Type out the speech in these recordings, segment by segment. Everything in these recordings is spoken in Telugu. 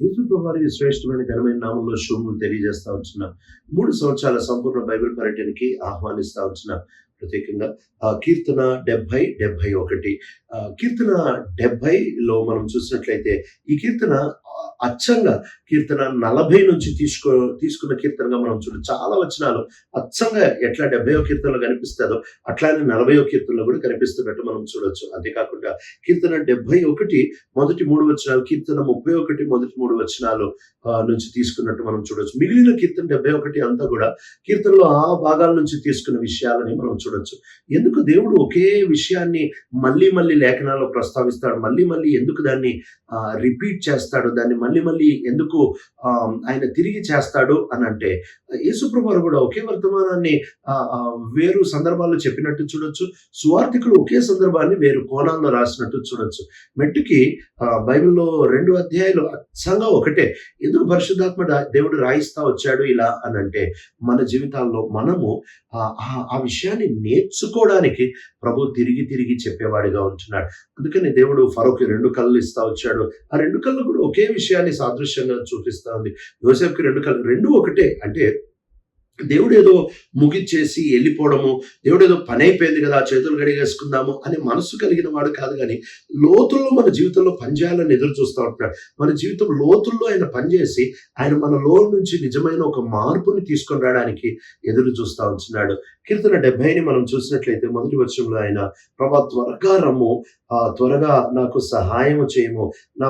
యేసు వారి శ్రేష్టమైన ఘనమైన నామంలో శుభములు తెలియజేస్తా వచ్చిన మూడు సంవత్సరాల సంపూర్ణ బైబిల్ పర్యటనకి ఆహ్వానిస్తా వచ్చిన ప్రత్యేకంగా ఆ, కీర్తన డెబ్బై డెబ్బై ఒకటి. ఆ, కీర్తన డెబ్బైలో మనం చూసినట్లయితే ఈ కీర్తన అచ్చంగా కీర్తన నలభై నుంచి తీసుకో తీసుకున్న కీర్తనగా మనం చూడ చాలా వచనాలు అచ్చంగా ఎట్లా డెబ్బయో కీర్తనలో కనిపిస్తుందో అట్లానే నలభయో కీర్తనలో కూడా కనిపిస్తున్నట్టు మనం చూడొచ్చు. అంతేకాకుండా కీర్తన డెబ్బై ఒకటి మొదటి మూడు వచనాలు కీర్తన ముప్పై ఒకటి మొదటి మూడు వచనాలు నుంచి తీసుకున్నట్టు మనం చూడొచ్చు. మిగిలిన కీర్తన డెబ్బై ఒకటి అంతా కూడా కీర్తనలో ఆ భాగాల నుంచి తీసుకున్న విషయాలని మనం చూడొచ్చు. ఎందుకు దేవుడు ఒకే విషయాన్ని మళ్ళీ మళ్ళీ లేఖనాల్లో ప్రస్తావిస్తాడు? మళ్ళీ మళ్ళీ ఎందుకు దాన్ని రిపీట్ చేస్తాడు? దాన్ని మళ్ళీ మళ్ళీ ఎందుకు ఆ, ఆయన తిరిగి చేస్తాడు అని అంటే యేసుప్రభువారు కూడా ఒకే వర్తమానాన్ని వేరు సందర్భాల్లో చెప్పినట్టు చూడొచ్చు. సువార్థికులు ఒకే సందర్భాన్ని వేరు కోణాల్లో రాసినట్టు చూడొచ్చు. మెట్టుకి బైబిల్లో రెండు అధ్యాయాలు అచ్చంగా ఒకటే. ఎందుకు పరిశుద్ధాత్మ దేవుడు రాయిస్తా వచ్చాడు ఇలా అని అంటే మన జీవితాల్లో మనము ఆ, ఆ- విషయాన్ని నేర్చుకోవడానికి ప్రభు తిరిగి తిరిగి చెప్పేవాడిగా ఉంటున్నాడు. అందుకని దేవుడు ఫరోకి రెండు కళ్ళు ఇస్తా వచ్చాడు. ఆ రెండు కళ్ళు కూడా ఒకే విషయం విషయాన్ని సాదృశ్యంగా చూపిస్తా ఉంది. యోసేఫ్కి రెండు కళ్ళు రెండు ఒకటే. అంటే దేవుడు ఏదో ముగిచ్చేసి వెళ్ళిపోవడము దేవుడు ఏదో పని అయిపోయింది కదా చేతులు గడిగేసుకుందాము అనే మనసు కలిగిన వాడు కాదు కానీ లోతుల్లో మన జీవితంలో పనిచేయాలని ఎదురు చూస్తూ ఉంటున్నాడు. మన జీవితం లోతుల్లో ఆయన పనిచేసి ఆయన మన లో నుంచి నిజమైన ఒక మార్పుని తీసుకొని రావడానికి ఎదురు చూస్తూ ఉంటున్నాడు. కీర్తన డెబ్బైని మనం చూసినట్లయితే మొదటి వర్షంలో ఆయన ప్రభా త్వరగా రమ్ము. ఆ, త్వరగా నాకు సహాయం చేయము. నా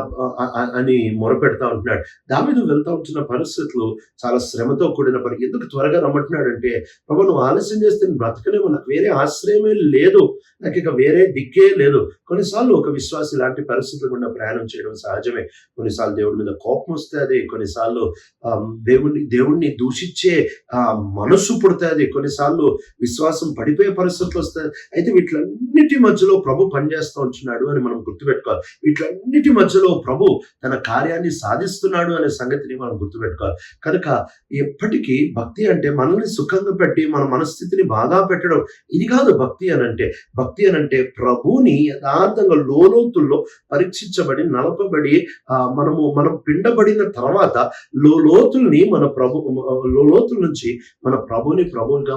అని మొరపెడతా ఉంటున్నాడు. దావిదు వెళ్తా ఉంటున్న పరిస్థితులు చాలా శ్రమతో కూడిన పని. ఎందుకు త్వరగా రమ్మంటున్నాడు అంటే ప్రభా నువ్వు ఆలస్యం చేస్తే నేను నాకు వేరే ఆశ్రయమే లేదు. నాకు ఇక వేరే దిక్కే లేదు. కొన్నిసార్లు ఒక విశ్వాసి ఇలాంటి పరిస్థితులు గుండా ప్రయాణం చేయడం సహజమే. కొన్నిసార్లు దేవుడి మీద కోపం వస్తుంది. కొన్నిసార్లు దేవుణ్ణి దేవుణ్ణి దూషించే ఆ, పుడుతుంది. కొన్నిసార్లు విశ్వాసం పడిపోయే పరిస్థితులు వస్తాయి. అయితే వీటిలన్నిటి మధ్యలో ప్రభు పనిచేస్తూ ఉంటున్నాడు అని మనం గుర్తుపెట్టుకోవాలి. వీటిలన్నిటి మధ్యలో ప్రభు తన కార్యాన్ని సాధిస్తున్నాడు అనే సంగతిని మనం గుర్తుపెట్టుకోవాలి. కనుక ఎప్పటికీ భక్తి అంటే మనల్ని సుఖంగా పెట్టి మన మనస్థితిని బాగా పెట్టడం. ఇది కాదు భక్తి అని అంటే. భక్తి అని అంటే ప్రభుని యథార్థంగా లోలోతుల్లో పరీక్షించబడి నలపబడి ఆ, మనము మనం పిండబడిన తర్వాత లోతుల్ని మన ప్రభు లోతుల నుంచి మన ప్రభుని ప్రభువుగా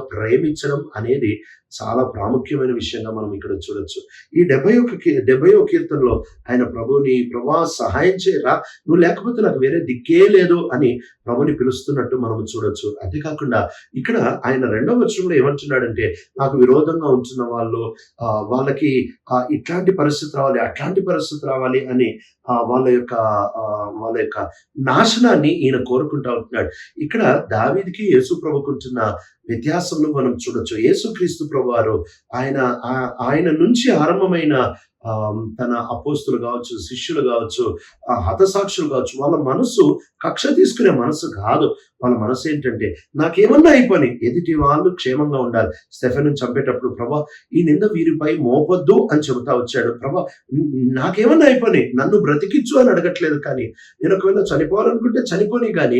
ప్రేమించడం అనేది చాలా ప్రాముఖ్యమైన విషయంగా మనం ఇక్కడ చూడొచ్చు. ఈ డెబ్బై ఒక డెబ్బై ఒక కీర్తనలో ఆయన ప్రభుని ప్రభా సహాయం చేయరా? నువ్వు లేకపోతే నాకు వేరే దిక్కే లేదు అని ప్రభుని పిలుస్తున్నట్టు మనం చూడొచ్చు. అంతేకాకుండా ఇక్కడ ఆయన రెండవ వచనంలో ఏమంటున్నాడంటే నాకు విరోధంగా ఉంటున్న వాళ్ళు వాళ్ళకి ఇట్లాంటి పరిస్థితి రావాలి అట్లాంటి పరిస్థితి రావాలి అని వాళ్ళ యొక్క ఆ, వాళ్ళ యొక్క నాశనాన్ని ఈయన కోరుకుంటా ఉంటున్నాడు. ఇక్కడ దావీదికి యేసు ప్రభుకుంటున్న వ్యత్యాసంలో మనం చూడొచ్చు. యేసుక్రీస్తు ప్రభు ప్రభువారు ఆయన ఆ- ఆయన నుంచి ఆరంభమైన ఆ, తన అపోస్తులు కావచ్చు శిష్యులు కావచ్చు ఆ, హతసాక్షులు కావచ్చు వాళ్ళ మనసు కక్ష తీసుకునే మనసు కాదు. వాళ్ళ మనసు ఏంటంటే నాకేమన్నా అయిపోయి ఎదుటి వాళ్ళు క్షేమంగా ఉండాలి. స్టెఫెన్ చంపేటప్పుడు ప్రభా ఈ నింద వీరిపై మోపొద్దు అని చెబుతా వచ్చాడు. ప్రభా నాకేమన్నా అయిపోయి నన్ను బ్రతికించు అని అడగట్లేదు కానీ నేను ఒకవేళ చనిపోవాలనుకుంటే చనిపోని కానీ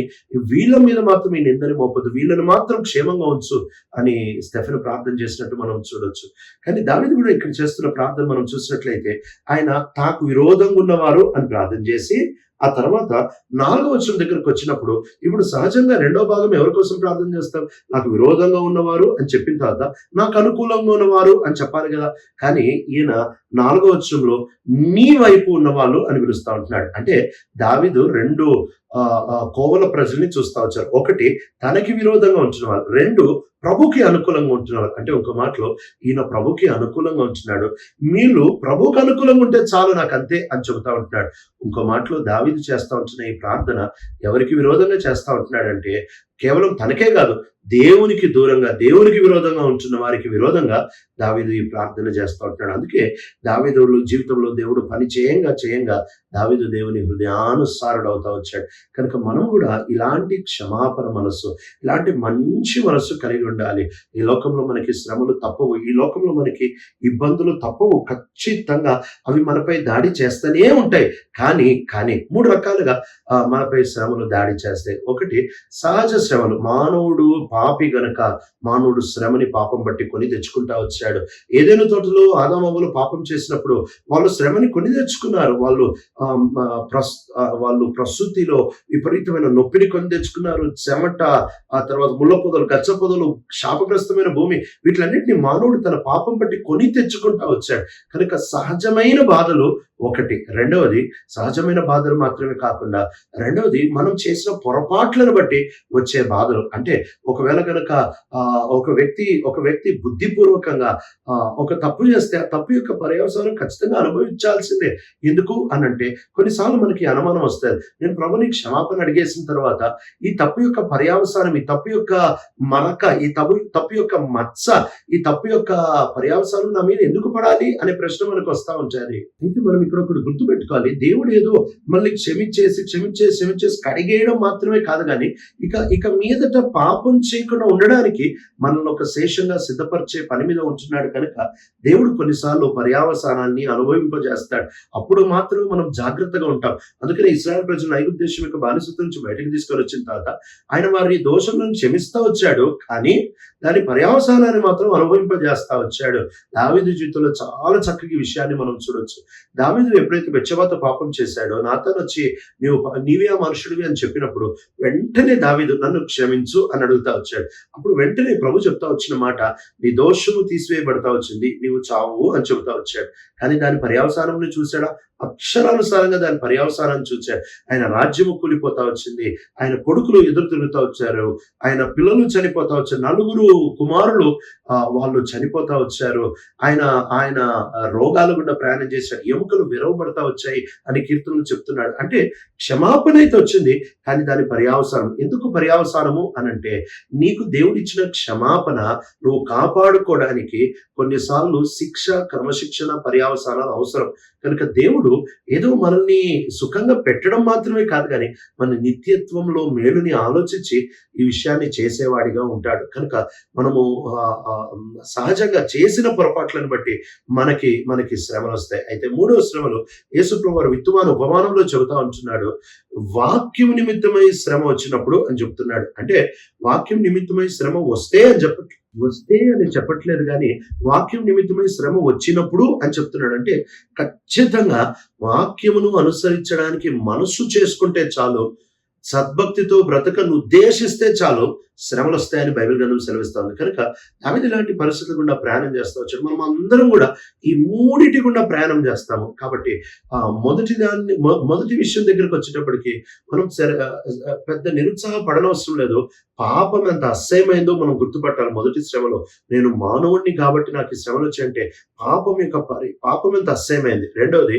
వీళ్ళ మీద మాత్రం ఈ నిందని మోపొద్దు. వీళ్ళని మాత్రం క్షేమంగా ఉంచు అని స్టెఫెన్ ప్రార్థన చేసినట్టు మనం చూడొచ్చు. కానీ దావిది కూడా ఇక్కడ చేస్తున్న ప్రార్థన మనం చూసినట్లయితే ఆయన తాకు విరోధంగా ఉన్నవారు అని ప్రార్థన చేసి ఆ తర్వాత నాలుగో వచనం దగ్గరకు వచ్చినప్పుడు ఇప్పుడు సహజంగా రెండో భాగం ఎవరి కోసం ప్రార్థన చేస్తాం నాకు విరోధంగా ఉన్నవారు అని చెప్పిన తర్వాత నాకు అనుకూలంగా ఉన్నవారు అని చెప్పాలి కదా. కానీ ఈయన నాలుగో వచ్చంలో నీ వైపు ఉన్నవాళ్ళు అని పిలుస్తా ఉంటున్నాడు. అంటే దావిదు రెండు ఆ, కోవల ప్రజల్ని చూస్తా వచ్చారు. ఒకటి తనకి విరోధంగా ఉంచిన వాళ్ళు. రెండు ప్రభుకి అనుకూలంగా ఉంటున్నారు అంటే ఒక మాటలో ఈయన ప్రభుకి అనుకూలంగా ఉంటున్నాడు. మీరు ప్రభుకి అనుకూలంగా ఉంటే చాలు నాకు అంతే అని చెబుతా ఉంటున్నాడు. ఇంకో మాటలో దావీదు చేస్తూ ఉంటున్న ఈ ప్రార్థన ఎవరికి విరోధంగా చేస్తూ ఉంటున్నాడంటే కేవలం తనకే కాదు దేవునికి దూరంగా దేవునికి విరోధంగా ఉంటున్న వారికి విరోధంగా దావీదు ఈ ప్రార్థన చేస్తూ ఉంటున్నాడు. అందుకే దావీదు జీవితంలో దేవుడు పని చేయంగా చేయంగా దావీదు దేవుని హృదయానుసారుడు అవుతా వచ్చాడు. కనుక మనం కూడా ఇలాంటి క్షమాపణ మనస్సు ఇలాంటి మంచి మనస్సు కలిగి ఉండాలి. ఈ లోకంలో మనకి శ్రమలు తప్పవు ఈ లోకంలో మనకి ఇబ్బందులు తప్పవు. ఖచ్చితంగా అవి మనపై దాడి చేస్తూనే ఉంటాయి. కానీ కానీ మూడు రకాలుగా మనపై శ్రమలు దాడి చేస్తాయి. ఒకటి సహజ శ్రమలు మానవుడు పాపి గనక మానవుడు శ్రమని పాపం బట్టి కొని తెచ్చుకుంటా వచ్చాడు. ఏదైనా తోటలో ఆదామవ్వలు పాపం చేసినప్పుడు వాళ్ళు శ్రమని కొని తెచ్చుకున్నారు. వాళ్ళు ప్రస్ ఆ, వాళ్ళు ప్రసూతిలో విపరీతమైన నొప్పిని కొని తెచ్చుకున్నారు. చెమట ఆ తర్వాత ముళ్ళ పొదలు గచ్చ పొదలు శాపగ్రస్తమైన భూమి వీటిలన్నింటినీ మానవుడు తన పాపం బట్టి కొని తెచ్చుకుంటా వచ్చాడు. కనుక సహజమైన బాధలు ఒకటి. రెండవది సహజమైన బాధలు మాత్రమే కాకుండా రెండవది మనం చేసిన పొరపాట్లను బట్టి వచ్చే బాధలు. అంటే ఒకవేళ కనుక ఆ, ఒక వ్యక్తి ఒక వ్యక్తి బుద్ధిపూర్వకంగా ఆ, ఒక తప్పు చేస్తే ఆ తప్పు యొక్క పర్యవసానం ఖచ్చితంగా అనుభవించాల్సిందే. ఎందుకు అనంటే కొన్నిసార్లు మనకి అనుమానం వస్తుంది. నేను ప్రభుని క్షమాపణ అడిగేసిన తర్వాత ఈ తప్పు యొక్క పర్యావసానం ఈ తప్పు యొక్క మరక ఈ తప్పు తప్పు యొక్క మచ్చ ఈ తప్పు యొక్క పర్యావసానం నా మీద ఎందుకు పడాలి? అనే ప్రశ్న మనకు వస్తా ఉంటుంది. అయితే మనం ఇక్కడ ఒకటి గుర్తుపెట్టుకోవాలి. దేవుడు ఏదో మళ్ళీ క్షమించేసి క్షమించేసి క్షమించేసి కడిగేయడం మాత్రమే కాదు కానీ ఇక ఇక మీదట పాపం చేయకుండా ఉండడానికి మనల్ని ఒక శేషంగా సిద్ధపరిచే పని మీద ఉంటున్నాడు కనుక దేవుడు కొన్నిసార్లు పర్యావసానాన్ని అనుభవింపజేస్తాడు. అప్పుడు మాత్రమే మనం జాగ్రత్తగా ఉంటాం. అందుకని ఇస్రాయల్ ప్రజలు ఐగుప్తు యొక్క బానిసత్వం నుంచి బయటకు తీసుకొని వచ్చిన తర్వాత ఆయన వారి దోషంలో క్షమిస్తా వచ్చాడు కానీ దాని పర్యావసానాన్ని మాత్రం అనుభవింపజేస్తా వచ్చాడు. దావీదు జీవితంలో చాలా చక్కటి విషయాన్ని మనం చూడొచ్చు. దావీదు ఎప్పుడైతే బెచ్చబాత పాపం చేశాడో నాతో వచ్చి నీవు నీవే ఆ మనుషుడివి అని చెప్పినప్పుడు వెంటనే దావీదు నన్ను క్షమించు అని అడుగుతా వచ్చాడు. అప్పుడు వెంటనే ప్రభు చెప్తా వచ్చిన మాట నీ దోషము తీసివేయబడతా వచ్చింది నీవు చావు అని చెబుతా వచ్చాడు. కానీ దాని పర్యావసానం చూశాడా? అక్షరానుసారంగా దాని పర్యావసానాన్ని చూచారు ఆయన రాజ్యము కూలిపోతా వచ్చింది. ఆయన కొడుకులు ఎదురు తిరుగుతా వచ్చారు. ఆయన పిల్లలు చనిపోతా వచ్చారు నలుగురు కుమారులు వాళ్ళు చనిపోతా వచ్చారు. ఆయన ఆయన రోగాలు గుండా ప్రయాణం చేశారు ఎముకలు విరవబడతా వచ్చాయి అని కీర్తనలు చెప్తున్నాడు. అంటే క్షమాపణ అయితే వచ్చింది కానీ దాని పర్యావసానం. ఎందుకు పర్యావసానము అనంటే నీకు దేవుడిచ్చిన క్షమాపణ నువ్వు కాపాడుకోవడానికి కొన్నిసార్లు శిక్ష క్రమశిక్షణ పర్యావసానాలు అవసరం. కనుక దేవుడు ఏదో మనల్ని సుఖంగా పెట్టడం మాత్రమే కాదు కానీ మన నిత్యత్వంలో మేలుని ఆలోచించి ఈ విషయాన్ని చేసేవాడిగా ఉంటాడు. కనుక మనము సహజంగా చేసిన పొరపాట్లను బట్టి మనకి మనకి శ్రమలు వస్తాయి. అయితే మూడవ శ్రమలు యేసుప్రభు వారు విత్తువాను ఉపమానంలో చెబుతా ఉంటున్నాడు వాక్యం నిమిత్తమై శ్రమ వచ్చినప్పుడు అని చెప్తున్నాడు. అంటే వాక్యం నిమిత్తమై శ్రమ వస్తే అని చెప్ప వస్తే అని చెప్పట్లేదు కానీ వాక్యం నిమిత్తమై శ్రమ వచ్చినప్పుడు అని చెప్తున్నాడు అంటే ఖచ్చితంగా వాక్యమును అనుసరించడానికి మనస్సు చేసుకుంటే చాలు సద్భక్తితో బ్రతకను ఉద్దేశిస్తే చాలు శ్రమలు వస్తాయని బైబిల్ గ్రంథం సెలవిస్తుంది. కనుక దావిది ఇలాంటి పరిస్థితులు గుండా ప్రయాణం చేస్తూ వచ్చాడు. మనం అందరం కూడా ఈ మూడిటి గుండా ప్రయాణం చేస్తాము. కాబట్టి ఆ మొదటి దాన్ని మొదటి విషయం దగ్గరకు వచ్చేటప్పటికి మనం పెద్ద నిరుత్సాహ పడనవసరం పెద్ద నిరుత్సాహపడనవసరం లేదు. పాపం ఎంత అసహ్యమైందో మనం గుర్తుపట్టాలి. మొదటి శ్రమలో నేను మానవుడిని కాబట్టి నాకు ఈ శ్రమలు వచ్చాయంటే పాపం యొక్క పరి పాపం ఎంత అసహ్యమైంది. రెండవది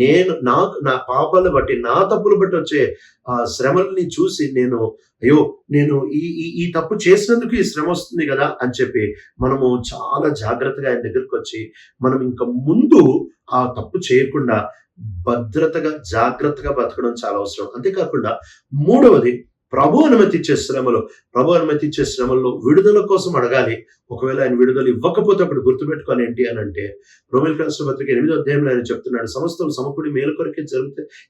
నేను నాకు నా పాపాలు బట్టి నా తప్పులు బట్టి వచ్చే ఆ శ్రమల్ని చూసి నేను అయ్యో నేను ఈ ఈ ఈ తప్పు చేసినందుకు ఈ శ్రమ వస్తుంది కదా అని చెప్పి మనము చాలా జాగ్రత్తగా ఆయన దగ్గరికి వచ్చి మనం ఇంకా ముందు ఆ తప్పు చేయకుండా భద్రతగా జాగ్రత్తగా బతకడం చాలా అవసరం. అంతేకాకుండా మూడవది ప్రభు అనుమతిచ్చే శ్రమలు. ప్రభు అనుమతిచ్చే శ్రమల్లో విడుదల కోసం అడగాలి. ఒకవేళ ఆయన విడుదల ఇవ్వకపోతే అప్పుడు గుర్తుపెట్టుకోవాలి ఏంటి అని అంటే రోమిల్ రాష్ట్ర పత్రిక ఎనిమిదో అధ్యాయంలో ఆయన చెప్తున్నాడు సమస్తం సమకుడి మేలు కొరకే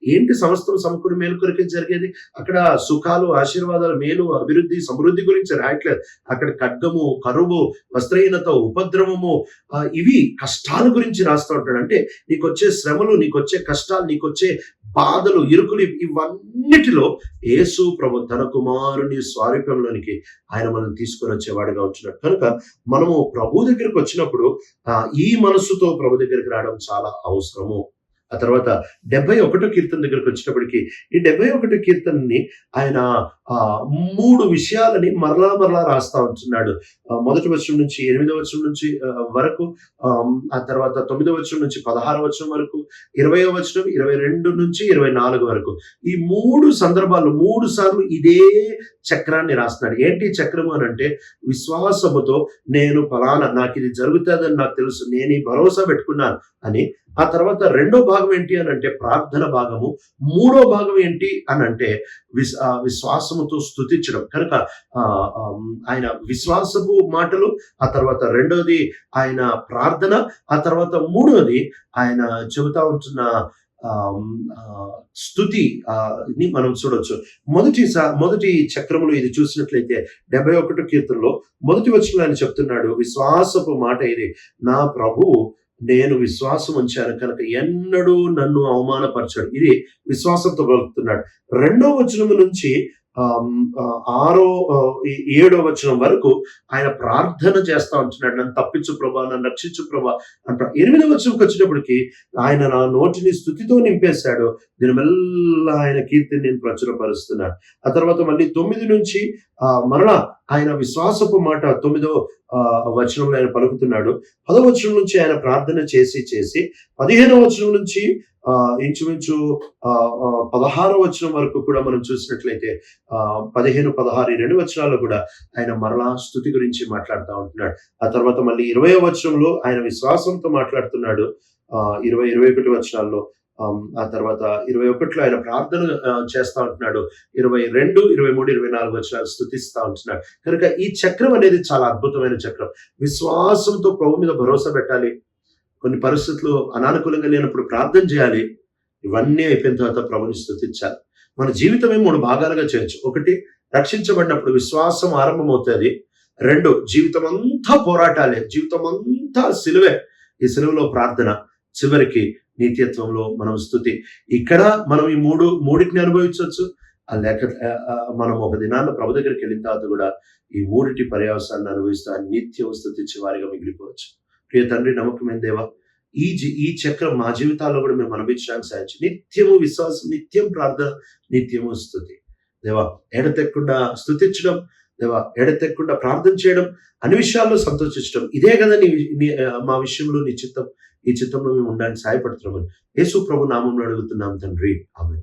ఏంటి సమస్తం సమకుడి మేలు కొరకే జరిగేది? అక్కడ సుఖాలు ఆశీర్వాదాలు మేలు అభివృద్ధి సమృద్ధి గురించి రాయట్లేదు. అక్కడ ఖడ్గము కరువు వస్త్రహీనత ఉపద్రవము ఇవి కష్టాల గురించి రాస్తూ ఉంటాడు. అంటే నీకు వచ్చే శ్రమలు నీకు వచ్చే కష్టాలు నీకు వచ్చే బాధలు ఇరుకులు ఇవన్నిటిలో యేసు ప్రభు తన కుమారుని స్వారూప్యంలోనికి ఆయన మనం తీసుకొని వచ్చేవాడుగా వచ్చినట్టు కనుక మనము ప్రభు దగ్గరికి వచ్చినప్పుడు ఆ, ఈ మనస్సుతో ప్రభు దగ్గరికి రావడం చాలా అవసరము. ఆ తర్వాత డెబ్బై ఒకటో కీర్తన దగ్గరికి వచ్చినప్పటికీ ఈ డెబ్బై ఒకటో కీర్తనని ఆయన ఆ మూడు విషయాలని మరలా మరలా రాస్తా ఉంటున్నాడు. మొదటి వచనం నుంచి ఎనిమిదో వచనం నుంచి వరకు ఆ, తర్వాత తొమ్మిదో వచనం నుంచి పదహారు వచనం వరకు ఇరవయో వచనం ఇరవై రెండు నుంచి ఇరవై నాలుగు వరకు. ఈ మూడు సందర్భాలు మూడు సార్లు ఇదే చక్రాన్ని రాస్తున్నాడు. ఏంటి చక్రము అని అంటే విశ్వాసముతో నేను ఫలానా నాకు ఇది జరుగుతుందని నాకు తెలుసు నేను ఈ భరోసా పెట్టుకున్నాను అని ఆ తర్వాత రెండో భాగం ఏంటి అని అంటే ప్రార్థన భాగము. మూడో భాగం ఏంటి అని అంటే విశ్ విశ్వాసముతో స్థుతించడం కనుక ఆ, ఆయన విశ్వాసపు మాటలు ఆ తర్వాత రెండోది ఆయన ప్రార్థన ఆ తర్వాత మూడోది ఆయన చెబుతా ఉంటున్న ఆ, స్థుతి ఆ, ని మనం చూడొచ్చు. మొదటి స- మొదటి చక్రములో ఇది చూసినట్లయితే డెబ్బై ఒకటో కీర్తనలో మొదటి వచ్చిన ఆయన చెప్తున్నాడు విశ్వాసపు మాట ఇది. నా ప్రభువు నేను విశ్వాసం ఉంచాను కనుక ఎన్నడూ నన్ను అవమానపరచాడు. ఇది విశ్వాసంతో పలుకుతున్నాడు రెండో వచనం నుంచి ఆ, ఆరో ఏడో వచనం వరకు ఆయన ప్రార్థన చేస్తా ఉంటున్నాడు. నన్ను తప్పించు ప్రభా నన్ను రక్షించు ప్రభా అంట. ఎనిమిదో వచనంకి వచ్చేటప్పటికి ఆయన నా నోటిని స్థుతితో నింపేశాడు. దీని మెల్ల ఆయన కీర్తిని నేను ప్రచురపరుస్తున్నాను. ఆ తర్వాత మళ్ళీ తొమ్మిది నుంచి ఆ మరలా ఆయన విశ్వాసపు మాట తొమ్మిదో ఆ, వచనంలో ఆయన పలుకుతున్నాడు. పదో వచనం నుంచి ఆయన ప్రార్థన చేసి చేసి పదిహేనో వచనం నుంచి ఆ ఇంచుమించు ఆ ఆ, పదహారో వచనం వరకు కూడా మనం చూసినట్లయితే ఆ పదిహేను పదహారు ఈ రెండు వచనాల్లో కూడా ఆయన మరలా స్థుతి గురించి మాట్లాడుతూ ఉంటున్నాడు. ఆ తర్వాత మళ్ళీ ఇరవై వచనంలో ఆయన విశ్వాసంతో మాట్లాడుతున్నాడు. ఆ ఇరవై ఇరవై ఒకటి వచనాల్లో Um, ఆ తర్వాత ఇరవై ఒకటిలో ఆయన ప్రార్థన చేస్తా ఉంటున్నాడు. ఇరవై రెండు ఇరవై మూడు ఇరవై నాలుగు వచ్చిన స్థుతిస్తా ఉంటున్నాడు. కనుక ఈ చక్రం అనేది చాలా అద్భుతమైన చక్రం. విశ్వాసంతో ప్రభు మీద భరోసా పెట్టాలి. కొన్ని పరిస్థితులు అనానుకూలంగా లేనప్పుడు ప్రార్థన చేయాలి. ఇవన్నీ అయిపోయిన తర్వాత ప్రభుని స్థుతించాలి మన జీవితమే మూడు భాగాలుగా చేయొచ్చు. ఒకటి రక్షించబడినప్పుడు విశ్వాసం ఆరంభమవుతుంది. రెండు జీవితం అంతా పోరాటాలే. జీవితం అంతా సిలువే. ఈ సిలువలో ప్రార్థన. చివరికి నిత్యత్వంలో మనం స్థుతి. ఇక్కడ మనం ఈ మూడు మూడింటిని అనుభవించవచ్చు. ఆ లేక మనం ఒక దినాన్న ప్రభు దగ్గరికి వెళ్ళిన తర్వాత కూడా ఈ మూడిటి పర్యావసాన్ని అనుభవిస్తూ ఆ నిత్యం స్థుతి వారిగా మిగిలిపోవచ్చు. ప్రియ తండ్రి నమ్మకమైన దేవా ఈ జీ ఈ చక్రం మా జీవితాల్లో కూడా మేము అనుభవించడానికి సాధించి నిత్యము విశ్వాసం నిత్యం ప్రార్థన నిత్యము స్థుతి. దేవా ఎడతెక్కకుండా స్థుతించడం దేవా ఎడతెక్కకుండా ప్రార్థన చేయడం అన్ని విషయాల్లో సంతోషించడం. ఇదే కదా నీ మా విషయంలో నీ చిత్తం. ఈ చిత్తంలో మేము ఉండడానికి సహాయపడుతున్నామని. యేసు ప్రభు నామంలో అడుగుతున్నాం తండ్రి. ఆమె